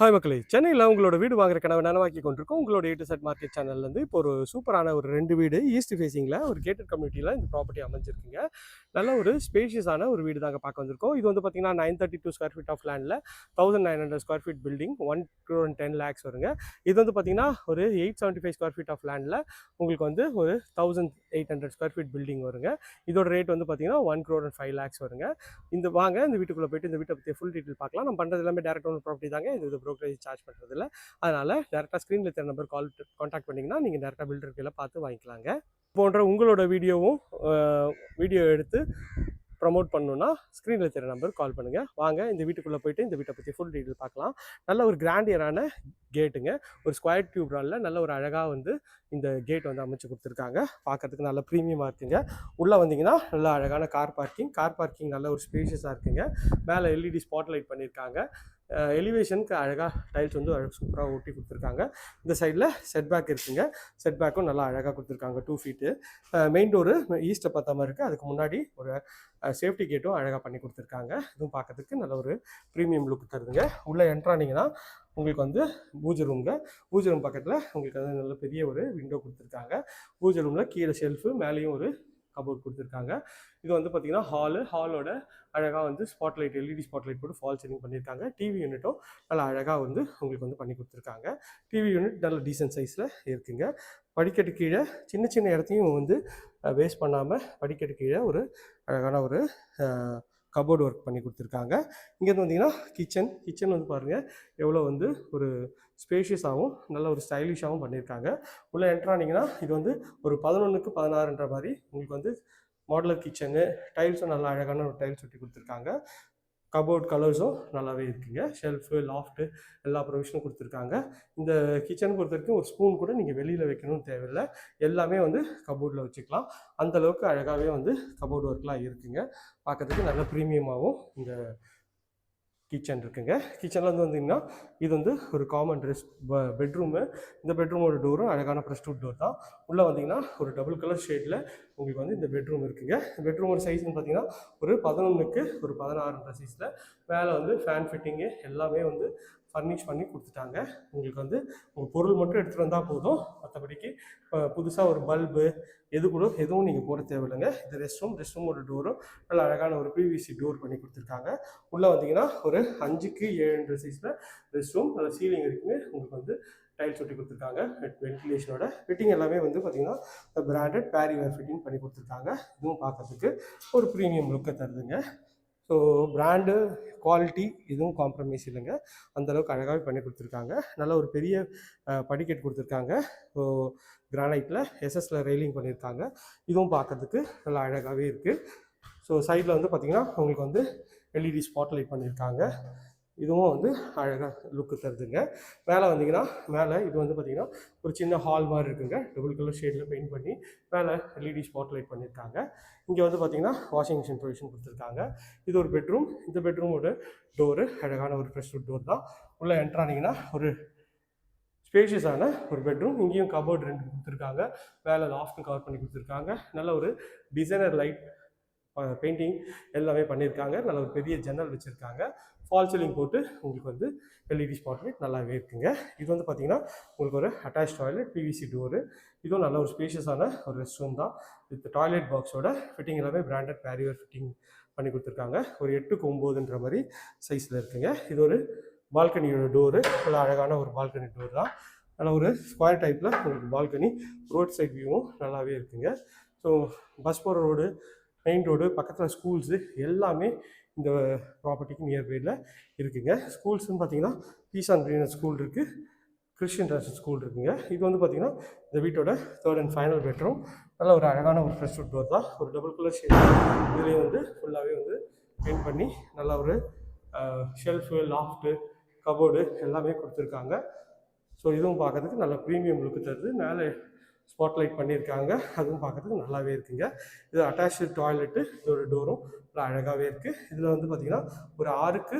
Hi மக்களே சென்னையில் உங்களோட வீடு வாங்குற கனவை நனவாக்கி கொண்டிருக்கோம். உங்களோட ஏ செட் மார்க்கெட் சேனல்லேருந்து இப்போ ஒரு சூப்பரான ஒரு ரெண்டு வீடு ஈஸ்ட் ஃபேஸிங்கில் ஒரு கேட்டட் கம்யூனிட்டியில் இந்த ப்ராப்பர்ட்டி அமைஞ்சிருக்குங்க. நல்ல ஒரு ஸ்பேஷியஸான ஒரு வீடு தாங்க பார்க்க வந்திருக்கோம். இது வந்து பார்த்தீங்கன்னா nine thirty two square feet of லேண்டில் thousand nine hundred square feet building one crore and ten lakhs வருங்க. இது வந்து பார்த்தீங்கன்னா ஒரு eight seventy five square feet of லேண்டில் உங்களுக்கு வந்து ஒரு thousand eight hundred square feet building வருங்க. இதோட ரேட் வந்து பார்த்தீங்கன்னா one crore and five lakhs வருங்க. இந்த வாங்க இந்த வீட்டுக்குள்ளே போயிட்டு இந்த வீட்டை பற்றி ஃபுல் டீட்டெயில் பார்க்கலாம். நம்ம பண்ணுறது எல்லாமே டேரக்ட் ஒன் ப்ராப்பர்ட்டி தாங்க. இது ப்ரோக்கரேஜ் சார்ஜ் பண்ணுறது இல்லை அதனால் டேரெக்டாக ஸ்க்ரீனில் இருக்கிற நம்பர் கால் காண்டாக்ட் பண்ணிங்கன்னா நீங்கள் டேரெக்டாக பில்டர் கீழே பார்த்து வாங்கிக்கலாங்க. போன்ற உங்களோட வீடியோவும் வீடியோ எடுத்து ப்ரமோட் பண்ணணுன்னா ஸ்க்ரீனில் தெரிய நம்பர் கால் பண்ணுங்கள் வாங்க இந்த வீட்டுக்குள்ளே போயிட்டு இந்த வீட்டை பற்றி ஃபுல் டீட்டெயில் பார்க்கலாம். நல்ல ஒரு கிராண்டியரான கேட்டுங்க ஒரு ஸ்கொயர் டியூப் ராலில் நல்ல ஒரு அழகாக வந்து இந்த கேட் வந்து அமைச்சு கொடுத்துருக்காங்க. பார்க்கறதுக்கு நல்ல ப்ரீமியமாக இருக்குங்க. உள்ளே வந்தீங்கன்னா நல்ல அழகான கார் பார்க்கிங் கார் பார்க்கிங் நல்ல ஒரு ஸ்பேஷியஸாக இருக்குங்க. மேலே எல்இடி ஸ்பாட் லைட் பண்ணியிருக்காங்க. எலிவேஷனுக்கு அழகாக டைல்ஸ் வந்து அழகாக சூப்பராக ஒட்டி கொடுத்துருக்காங்க. இந்த சைடில் செட் பேக் இருக்குங்க. செட் பேக்கும் நல்லா அழகாக கொடுத்துருக்காங்க டூ ஃபீட்டு மெயின் டோரு ஈஸ்ட்டை பார்த்த மாதிரி இருக்குது அதுக்கு முன்னாடி ஒரு சேஃப்டி கேட்டும் அழகாக பண்ணி கொடுத்துருக்காங்க. இதுவும் பார்க்கறதுக்கு நல்ல ஒரு ப்ரீமியம் லுக் தருதுங்க. உள்ளே என்ட்ரானிங்கன்னா உங்களுக்கு வந்து பூஜை ரூம்ங்க பூஜை ரூம் பக்கத்தில் உங்களுக்கு வந்து நல்ல பெரிய ஒரு விண்டோ கொடுத்துருக்காங்க. பூஜை ரூமில் கீழே ஷெல்ஃபு மேலேயும் ஒரு கபோர்ட் கொடுத்துருக்காங்க. இது வந்து பார்த்தீங்கன்னா ஹாலு ஹாலோட அழகாக வந்து spotlight LED spotlight போட்டு ஃபால் சீலிங் பண்ணியிருக்காங்க டிவி யூனிட்டும் நல்லா அழகாக வந்து உங்களுக்கு வந்து பண்ணி கொடுத்துருக்காங்க. டிவி யூனிட் நல்ல டீசென்ட் சைஸில் இருக்குங்க. படிக்கட்டு கீழே சின்ன சின்ன இடத்தையும் வந்து வேஸ்ட் பண்ணாமல் படிக்கட்டு கீழே ஒரு அழகான ஒரு கபோர்டு ஒர்க் பண்ணி கொடுத்துருக்காங்க. இங்கேருந்து வந்தீங்கன்னா கிச்சன். கிச்சன் வந்து பாருங்கள் எவ்வளோ வந்து ஒரு ஸ்பேஷியஸாகவும் நல்ல ஒரு ஸ்டைலிஷாகவும் பண்ணியிருக்காங்க உள்ளே என்ட்ரானிங்கன்னா இது வந்து ஒரு பதினொன்றுக்கு பதினாறுன்ற மாதிரி உங்களுக்கு வந்து மாடலர் கிச்சனு டைல்ஸும் நல்லா அழகான ஒரு டைல்ஸ் ஒட்டி கொடுத்துருக்காங்க. கபோர்ட் கலர்ஸும் நல்லாவே இருக்குங்க. ஷெல்ஃபு லாஃப்ட்டு எல்லா ப்ரொவிஷனும் கொடுத்துருக்காங்க. இந்த கிச்சன் பொறுத்த வரைக்கும் ஒரு ஸ்பூன் கூட நீங்கள் வெளியில் வைக்கணும்னு தேவையில்லை. எல்லாமே வந்து கபோர்டில் வச்சுக்கலாம். அந்தளவுக்கு அழகாகவே வந்து கபோர்டு ஒர்க்லாம் இருக்குங்க. பார்க்கறதுக்கு நல்ல ப்ரீமியமாகவும் இந்த கிச்சன் இருக்குங்க. கிச்சனில் வந்து வந்தீங்கன்னா இது வந்து ஒரு காமன் ரெஸ்ட் பெட்ரூமு இந்த பெட்ரூமோட டோரும் அழகான ப்ரெஸ் டூட் டோர் தான். உள்ளே வந்தீங்கன்னா ஒரு டபுள் கலர் ஷேடில் உங்களுக்கு வந்து இந்த பெட்ரூம் இருக்குங்க. பெட்ரூமோட சைஸ்னு பார்த்தீங்கன்னா ஒரு பதினொன்றுக்கு ஒரு பதினாறுன்ற சைஸில் மேலே வந்து ஃபேன் ஃபிட்டிங்கு எல்லாமே வந்து ஃபர்னிஷ் பண்ணி கொடுத்துட்டாங்க. உங்களுக்கு வந்து உங்கள் பொருள் மட்டும் எடுத்துகிட்டு வந்தால் போதும். மற்றபடிக்கு புதுசாக ஒரு பல்பு எது கூட எதுவும் நீங்கள் போட தேவையில்லைங்க. இது ரெஸ்ட் ரூம் ரெஸ்ட் ரூமோட டோரும் நல்ல அழகான ஒரு பிவிசி டோர் பண்ணி கொடுத்துருக்காங்க. உள்ளே வந்தீங்கன்னா ஒரு அஞ்சுக்கு ஏழு சைஸில் ரெஸ்ட் ரூம் நல்ல சீலிங் இருக்குமே உங்களுக்கு வந்து டைல்ஸ் ஒட்டி கொடுத்துருக்காங்க. வென்டிலேஷனோட ஃபிட்டிங் எல்லாமே வந்து பார்த்தீங்கன்னா பிராண்டட் பேரிவேர் ஃபிட்டிங் பண்ணி கொடுத்துருக்காங்க. இதுவும் பார்க்கறதுக்கு ஒரு ப்ரீமியம் லுக்கை தருதுங்க. ஸோ பிராண்டு குவாலிட்டி இதுவும் காம்ப்ரமைஸ் இல்லைங்க. அந்தளவுக்கு அழகாகவே பண்ணி கொடுத்துருக்காங்க. நல்ல ஒரு பெரிய படிக்கெட் கொடுத்துருக்காங்க. ஸோ கிரானைட்டில் எஸ்எஸில் ரெயிலிங் பண்ணியிருக்காங்க இதுவும் பார்க்கறதுக்கு நல்லா அழகாகவே இருக்குது ஸோ சைடில் வந்து பார்த்திங்கன்னா உங்களுக்கு வந்து எல்இடி ஸ்பாட் லைட் பண்ணியிருக்காங்க இதுவும் வந்து அழகாக லுக்கு தருதுங்க. மேலே வந்தீங்கன்னா மேலே இது வந்து பார்த்திங்கன்னா ஒரு சின்ன ஹால் மாதிரி இருக்குங்க. டபுள் கலர் ஷேடில் பெயிண்ட் பண்ணி மேலே எல்இடி ஸ்பாட் லைட் பண்ணியிருக்காங்க இங்கே வந்து பார்த்திங்கன்னா வாஷிங் மிஷின் ப்ரொவிஷன் கொடுத்துருக்காங்க. இது ஒரு பெட்ரூம் இந்த பெட்ரூமோட டோரு அழகான ஒரு ஃப்ரெஷ் டோர் தான். உள்ளே என்ட்ரானிங்கன்னா ஒரு ஸ்பேஷியஸான ஒரு பெட்ரூம் இங்கேயும் கபோர்ட் ரெண்டு கொடுத்துருக்காங்க. மேலே லாஃப்ட்டும் கவர் பண்ணி கொடுத்துருக்காங்க. நல்ல ஒரு டிசைனர் லைட் பெயிண்டிங் எல்லாமே பண்ணியிருக்காங்க நல்ல ஒரு பெரிய ஜன்னல் வச்சுருக்காங்க. ஃபால் சீலிங் போட்டு உங்களுக்கு வந்து எல்இடி ஸ்பாட் லைட் நல்லாவே இருக்குங்க. இது வந்து பார்த்தீங்கன்னா உங்களுக்கு ஒரு அட்டாச் டாய்லெட் பிவிசி டோரு இதுவும் நல்ல ஒரு ஸ்பேஷியஸான ஒரு ரெஸ்ட் ரூம் தான் வித் டாய்லெட் பாக்ஸோட ஃபிட்டிங் எல்லாமே பிராண்டட் பேரியர் ஃபிட்டிங் பண்ணி கொடுத்துருக்காங்க. ஒரு எட்டுக்கு ஒம்போதுன்ற மாதிரி சைஸில் இருக்குங்க. இது ஒரு பால்கனியோட டோரு நல்லா அழகான ஒரு பால்கனி டோர் தான். நல்ல ஒரு ஸ்கொயர் டைப்பில் உங்களுக்கு பால்கனி ரோட் சைட் வியூவும் நல்லாவே இருக்குங்க. ஸோ பஸ் போகிற ரோடு மெயின் ரோடு பக்கத்தில் ஸ்கூல்ஸு எல்லாமே இந்த ப்ராப்பர்ட்டிக்கு நியர்பையில் இருக்குங்க. ஸ்கூல்ஸ்னு பார்த்தீங்கன்னா பீஸ் அண்ட் க்ரீனர் ஸ்கூல் இருக்குது கிறிஸ்டின் ரேஷன் ஸ்கூல் இருக்குங்க. இது வந்து பார்த்திங்கன்னா இந்த வீட்டோட தேர்ட் அண்ட் ஃபைனல் பெட்ரூம் நல்ல ஒரு அழகான ஒரு ஃப்ரெஷ் டோர் தான். ஒரு டபுள் கலர் ஷேட் இதுலேயும் வந்து ஃபுல்லாகவே வந்து பெயிண்ட் பண்ணி நல்ல ஒரு ஷெல்ஃபு லாஃப்ட்டு கபோர்டு எல்லாமே கொடுத்துருக்காங்க. ஸோ இதுவும் பார்க்கறதுக்கு நல்ல ப்ரீமியம் லுக்கு தருது. மேலே ஸ்பாட்லைட் பண்ணியிருக்காங்க. அதுவும் பார்க்கறதுக்கு நல்லாவே இருக்குங்க. இது அட்டாச்சு டாய்லெட்டு ஒரு டோரும் நல்லா அழகாகவே இருக்குது இதில் வந்து பார்த்திங்கன்னா ஒரு ஆறுக்கு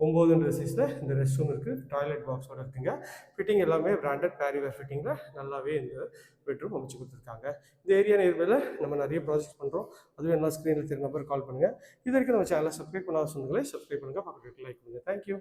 ஒம்போதுன்ற சைஸில் இந்த ரெஸ்ட் ரூம் இருக்குது டாய்லெட் பாக்ஸோட இருக்குங்க. ஃபிட்டிங் எல்லாமே பிராண்டட் பேரிவேர் ஃபிட்டிங்கில் நல்லாவே இந்த பெட்ரூம் அமைச்சு கொடுத்துருக்காங்க. இந்த ஏரியா நேர்மையில் நம்ம நிறைய ப்ராஜெக்ட் பண்ணுறோம் அதுவும் என்ன ஸ்க்ரீனில் தெரிஞ்ச நம்பர் கால் பண்ணுங்கள் இது வரைக்கும் நம்ம சேனலை சப்ஸ்கிரைப் பண்ணாத சொந்தங்களே சப்ஸ்கிரைப் பண்ணுங்கள் பக்கத்துக்கு லைக் பண்ணுங்கள் தேங்க்யூ